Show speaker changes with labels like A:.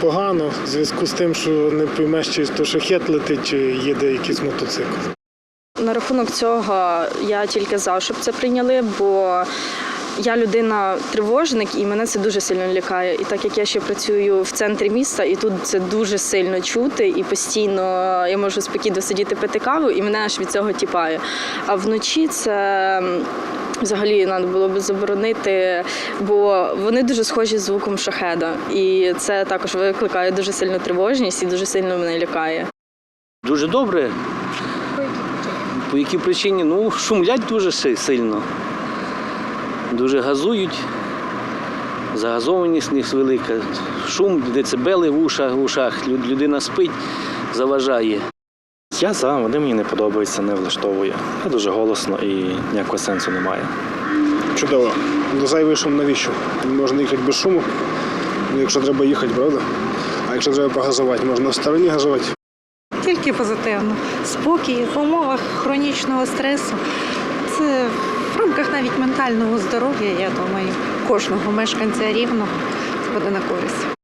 A: Погано в зв'язку з тим, що не поймеш, чи то шахет летить, чи їде якийсь мотоцикл.
B: На рахунок цього я тільки за, щоб це прийняли, бо я людина тривожник і мене це дуже сильно лякає. І так як я ще працюю в центрі міста, і тут це дуже сильно чути, і постійно я можу спокійно сидіти пити каву, і мене аж від цього тіпає. А вночі це. Взагалі треба було б заборонити, бо вони дуже схожі з звуком шахеда, і це також викликає дуже сильну тривожність і дуже сильно мене лякає.
C: Дуже добре. По якій причині? Ну, шумлять дуже сильно. Дуже газують. Загазованість в них велика. Шум, децибели в ушах, в ушах. Людина спить, заважає.
D: Я за, вони мені не подобаються, не влаштовує. Це дуже голосно і ніякого сенсу немає.
A: Чудово. До зайвий шум навіщо? Можна їхати без шуму, ну, якщо треба їхати, правда? А якщо треба погазувати, можна в стороні газувати.
E: Тільки позитивно. Спокій в умовах хронічного стресу. Це в рамках навіть ментального здоров'я, я думаю, кожного мешканця рівного це буде на користь.